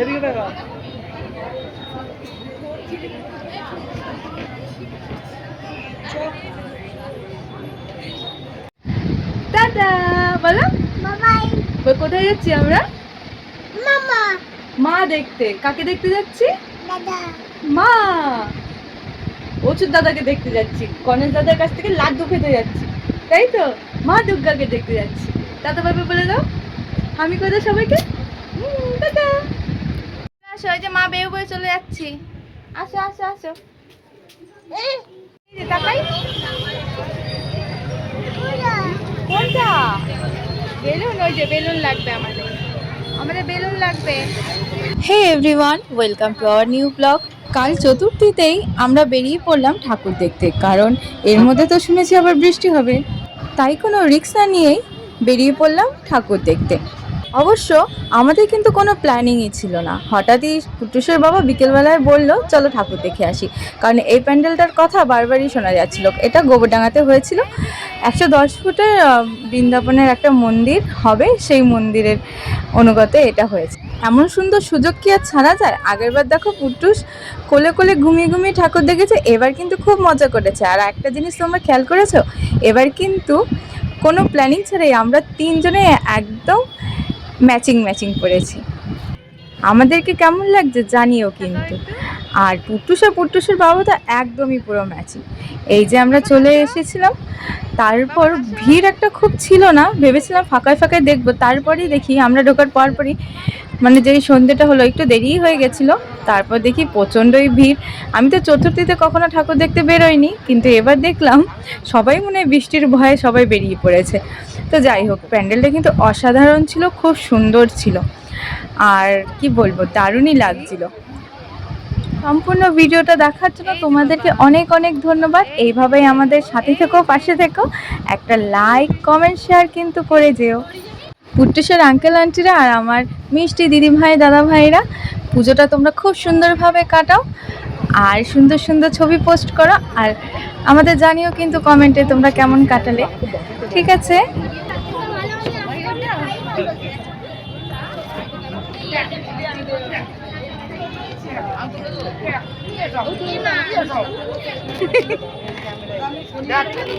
এদিকে দেখা। টাটা বলো। কোথায় যাচ্ছি আমরা? মামা। মা দেখতে। কাকে দেখতে যাচ্ছি? দাদা। মা। অচুর দাদাকে দেখতে যাচ্ছি। গণেশ দাদার কাছ থেকে লাড্ডু খেতে যাচ্ছি। তাই তো? মা দুর্গাকে দেখতে যাচ্ছি। দাদা ভাবে বলে দাও। আমি কোথায় সবাইকে? টাটা। আসো ওই যে মা বেউ বয়ে চলে যাচ্ছি। আসো আসো আসো। তাকাই। কোনটা? বেলুন, ওই যে বেলুন লাগবে আমাদের। আমাদের বেলুন লাগবে। Hey everyone welcome to our new blog কাল চতুর্থীতেই আমরা বেরিয়ে পড়লাম ঠাকুর দেখতে, কারণ এর মধ্যে তো শুনেছি আবার বৃষ্টি হবে। তাই কোনো রিক্স নিয়েই বেরিয়ে পড়লাম ঠাকুর দেখতে। অবশ্য আমাদের কিন্তু কোনো প্ল্যানিংই ছিল না। হঠাৎই কুটুসের বাবা বিকেলবেলায় বলল, চলো ঠাকুর দেখে আসি। কারণ এই প্যান্ডেলটার কথা বারবারই শোনা যাচ্ছিল। এটা গোবরডাঙ্গাতে হয়েছিল। একশো দশ ফুটের বৃন্দাবনের একটা মন্দির হবে, সেই মন্দিরের অনুগতে এটা হয়েছে। এমন সুন্দর সুযোগ কি আর ছাড়া যায়? আগেরবার দেখো পুটুস কোলে কোলে ঘুমিয়ে ঘুমিয়ে ঠাকুর দেখেছে, এবার কিন্তু খুব মজা করেছে। আর একটা জিনিস তোমরা খেয়াল করেছ, এবার কিন্তু কোনো প্ল্যানিং ছাড়াই আমরা তিনজনে একদম ম্যাচিং ম্যাচিং করেছি। আমাদেরকে কেমন লাগছে জানিও কিন্তু। আর পুট্টুসা পুট্টুসের বাবা তো একদমই পুরো ম্যাচিং। এই যে আমরা চলে এসেছিলাম, তারপর ভিড় একটা খুব ছিল না, ভেবেছিলাম ফাঁকায় ফাঁকায় দেখব। তারপরেই দেখি, আমরা ঢোকার পরপরই মানে যেই সন্ধ্যেটা হলো, একটু দেরিই হয়ে গেছিল, তারপর দেখি প্রচণ্ডই ভিড়। আমি তো চতুর্থীতে কখনো ঠাকুর দেখতে বেরোইনি, কিন্তু এবার দেখলাম সবাই মনে বৃষ্টির ভয়ে সবাই বেরিয়ে পড়েছে। তো যাই হোক, প্যান্ডেলটা কিন্তু অসাধারণ ছিল, খুব সুন্দর ছিল। আর কি বলব, দারুণই লাগছিল। সম্পূর্ণ ভিডিওটা দেখার জন্য তোমাদেরকে অনেক অনেক ধন্যবাদ। এইভাবেই আমাদের সাথে থেকো, পাশে থেকো। একটা লাইক কমেন্ট শেয়ার কিন্তু করে যেও। পুট্টুসের আঙ্কেল আন্টিরা আর আমার মিষ্টি দিদি ভাই দাদা ভাইরা পুজোটা তোমরা খুব সুন্দরভাবে কাটাও আর সুন্দর সুন্দর ছবি পোস্ট করো আর আমাদের জানিও কিন্তু কমেন্টে তোমরা কেমন কাটালে ঠিক আছে?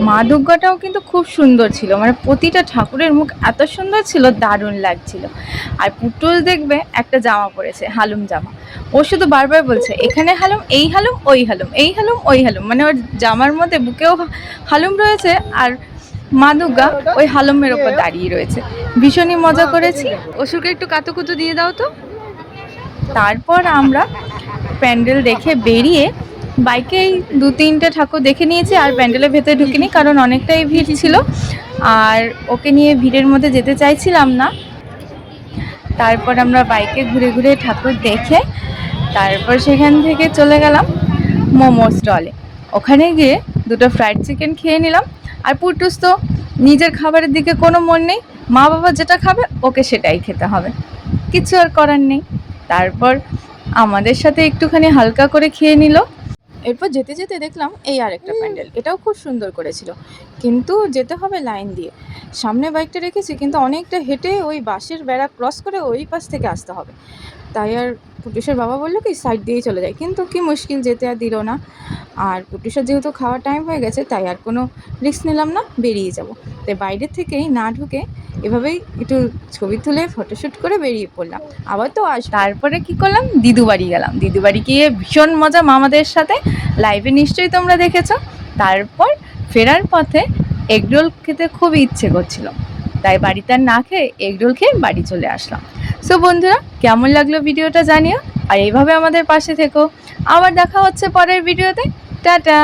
মা দুর্গাটাও কিন্তু খুব সুন্দর ছিল। মানে প্রতিটা ঠাকুরের মুখ এত সুন্দর ছিল, দারুণ লাগছিল। আর পুটুল দেখবে, একটা জামা পরেছে, হালুম জামা। ও শুধু বারবার বলছে, এখানে হালুম, এই হালুম, ওই হালুম, এই হালুম, ওই হালুম। মানে ওর জামার মধ্যে বুকেও হালুম রয়েছে আর মা দুর্গা ওই হালুমের ওপর দাঁড়িয়ে রয়েছে। ভীষণই মজা করেছি। অসুরকে একটু কাতুকুতু দিয়ে দাও তো। তারপর আমরা প্যান্ডেল দেখে বেরিয়ে বাইকেই দু তিনটে ঠাকুর দেখে নিয়েছি, আর প্যান্ডেলের ভেতরে ঢুকিনি, কারণ অনেকটাই ভিড় ছিল। আর ওকে নিয়ে ভিড়ের মধ্যে যেতে চাইছিলাম না। তারপর আমরা বাইকে ঘুরে ঘুরে ঠাকুর দেখে তারপর সেখান থেকে চলে গেলাম মোমো স্টলে। ওখানে গিয়ে দুটো ফ্রাইড চিকেন খেয়ে নিলাম। আর পুটুস তো নিজের খাবারের দিকে কোনো মন নেই, মা বাবা যেটা খাবে ওকে সেটাই খেতে হবে। কিছু আর করার নেই। তারপর আমাদের সাথে একটুখানি হালকা করে খেয়ে নিল। এরপর যেতে যেতে দেখলাম এই আরেকটা প্যান্ডেল এটাও খুব সুন্দর করেছিল। কিন্তু যেতে হবে লাইন দিয়ে। সামনে বাইকটা রেখেছি কিন্তু অনেকটা হেঁটে ওই বাসের বেড়া ক্রস করে ওই পাশ থেকে আসতে হবে। তাই আর পুটুষের বাবা বলল কি সাইড দিয়েই চলে যায়। কিন্তু কি মুশকিল, যেতে আর দিল না। আর পুটুষের যেহেতু খাওয়ার টাইম হয়ে গেছে, তাই আর কোনো রিস্ক নিলাম না, বেরিয়ে যাব। তাই বাইরের থেকেই না ঢুকে এভাবেই একটু ছবি তুলে ফটোশ্যুট করে বেরিয়ে পড়লাম। আবার তো আস তারপরে কি করলাম? দিদু বাড়ি গেলাম। দিদু বাড়ি গিয়ে ভীষণ মজা মামাদের সাথে। লাইভে নিশ্চয়ই তোমরা দেখেছ। তারপর ফেরার পথে এগরোল খেতে খুব ইচ্ছে করছিল। তাই বাড়িতে আর না খেয়ে এগরোল খেয়ে বাড়ি চলে আসলাম। সো বন্ধুরা, কেমন লাগল ভিডিওটা জানিও। আর এইভাবে আমাদের পাশে থেকো। আবার দেখা হচ্ছে পরের ভিডিওতে। টাটা!